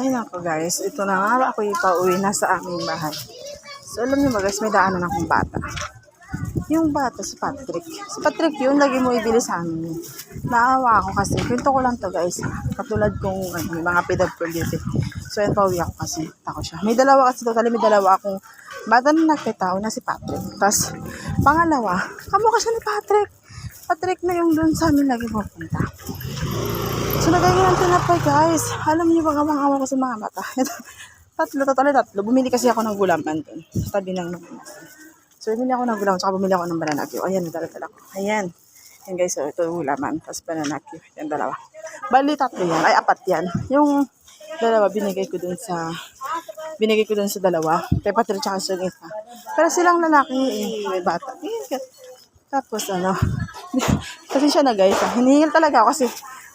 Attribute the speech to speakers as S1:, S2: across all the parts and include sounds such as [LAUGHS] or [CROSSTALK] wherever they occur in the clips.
S1: Ay nako guys, ito na nga ako ipauwi na sa aming bahay. So alam niyo ba guys, may daanan akong bata. Yung bata, si Patrick. Si Patrick yun, lagi mo ibili sa amin. Naawa ako kasi. Kwento ko lang to guys. Katulad kong ano, may mga PWD. So yan, pauwi ako kasi. Tako siya. May dalawa kasi totally may dalawa akong bata na nagkatao na si Patrick. Tapos, pangalawa, kamukha siya ni Patrick. Patrick na yung doon sa amin lagi pupunta. So, nagagawin ng tinapay, guys. Alam niyo ba ang awa ko sa mga mata? [LAUGHS] tatlo, totally tatlo. Bumili kasi ako ng gulaman doon. Sa tabi ng mga So, bumili ako ng gulaman, tsaka bumili ako ng banana Q. Ayan, dala-dala ko. Ayan. Ayan, guys. So, ito yung gulaman. Tapos banana Q. Yan, dalawa. Bali, tatlo yan. Ay, apat yan. Yung dalawa, binigay ko dun sa... Binigay ko dun sa dalawa. Kay Patrick tsaka sa isa. Pero silang lalaki, eh, may bata. Ayan, tapos ano, [LAUGHS] kasi siya na guys, hinihingil talaga ako kasi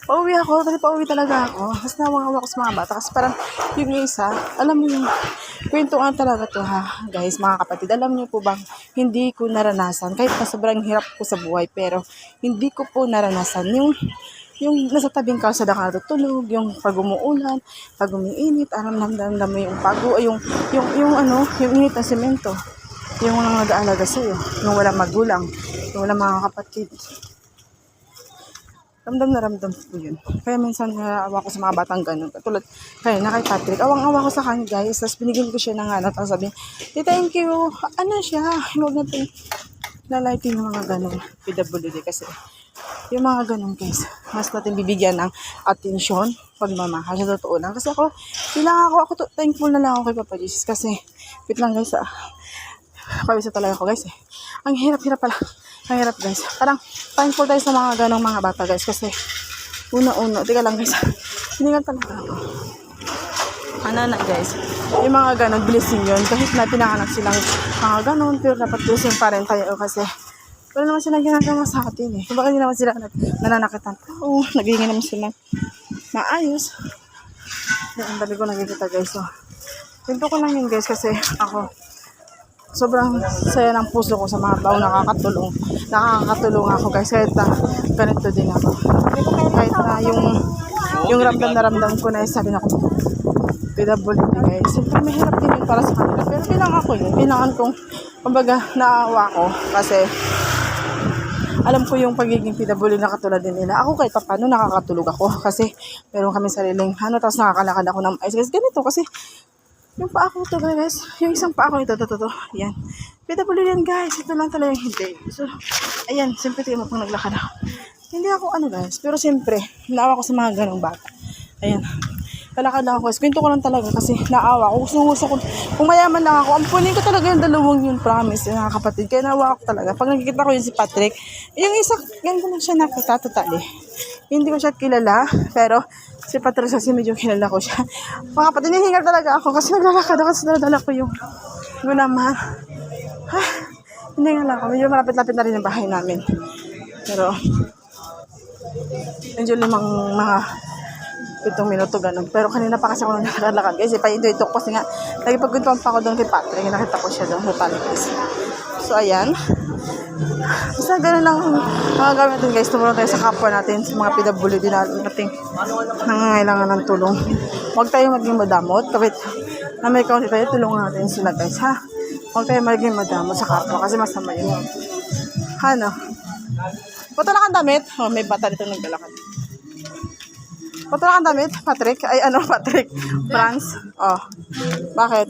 S1: pauwi ako, kasi pauwi talaga ako. Tapos nawawa ako sa mga bata kasi parang yung isa, alam mo yung kwentuhan talaga to ha, guys, mga kapatid. Alam niyo po bang hindi ko naranasan, kahit na sobrang hirap ko sa buhay, pero hindi ko po naranasan yung yung nasa tabing kalsada ka natutulog, yung pag umuulan, pag umiinit, aram namdam mo yung pago, yung, yung, yung ano, yung init ng semento yung walang nag-aalaga sa'yo, yung walang magulang, walang mga kapatid. Ramdam na ramdam ko yun. Kaya minsan naawa ko sa mga batang ganun. Katulad, kaya na kay Patrick, awang-awa ko sa kanya guys. Tapos binigyan ko siya ng ano, tapos sabi, "Di, thank you. Ano siya? Huwag natin lalaitin yung mga ganun. PWD kasi. Yung mga ganun guys, mas natin bibigyan ng atensyon, pagmamahal. Sa totoo lang. Kasi ako, kailangan ako, ako to, thankful na lang ako kay Papa Jesus. Kasi, wait lang guys ah. Pawisa talaga ako guys eh. Ang hirap-hirap pala. Ang hirap guys. Parang thankful tayo sa mga ganong mga bata guys. Kasi una-una. Tika lang guys. [LAUGHS] Hiningal talaga ako. Na guys. Yung mga ganon, blessing yun. Kahit na pinanganak silang mga ganon. Pero dapat blessing pa rin tayo kasi wala naman silang ginagawa sa atin eh. Kung baka hindi naman sila nananakit ng tao. Nagiging naman sila maayos. Ang dali ko nakikita guys. So, Pinto ko lang yun guys kasi ako sobrang saya ng puso ko sa mga tao nakakatulong. Nakakatulong ako guys kahit na ganito din ako. Kahit na yung yung ramdam na ramdam ko na sabi na ako PWD guys. Siyempre mahirap din para sa kanila. Pero bilang ako yun, bilangan kong kumbaga naawa ko kasi alam ko yung pagiging PWD na katulad din nila. Ako kahit pa paano nakakatulog ako [LAUGHS] kasi meron kami sariling ano tapos nakakalakad ako ng ice. Kasi ganito kasi yung paa ko to guys. Yung isang paa ko ito, ito, ito, ito. Yan. PWD yan guys. Ito lang talaga yung hindi. So, ayan. Siyempre tingnan mo pang naglakad ako. Hindi ako ano guys. Pero siyempre, naawa ko sa mga ganong bata. Ayan. Kalakad lang ako guys. Kwento ko lang talaga kasi naawa ko. Gusto, gusto ko. Kung mayaman lang ako, ampunin ko talaga yung dalawang yun. Promise. Yung mga kapatid. Kaya naawa ko talaga. Pag nakikita ko yun si Patrick, yung isa, ganito lang siya nakita totally. Hindi ko siya kilala. Pero si Patrick kasi medyo kilala ko siya. Mga kapatid, hinihingal talaga ako kasi naglalakad ako kasi nadala ko yung gulaman. Ah, hindi nga lang ako. Medyo malapit-lapit na rin yung bahay namin. Pero, medyo limang mga pitong minuto ganun. Pero kanina pa kasi ako naglalakad. Kasi pa ito ito kasi nga, nagipagkuntuan pa ako doon kay Patrick. Nakita ko siya doon sa Patrick. So, ayan. Basta ganun lang ang mga gawin natin guys. Tumulong tayo sa kapwa natin, sa mga PWD na nangangailangan ng tulong. Huwag tayo maging madamot. Kapit na may kaunti tayo, tulungan natin sila guys ha. Huwag tayo maging madamot sa kapwa kasi masama yun. Ano? Punta na kang damit? Oh, may bata dito naglalakad. Punta na kang damit, Patrick? Ay, ano, [LAUGHS] Patrick? Franz? Oh. Bakit?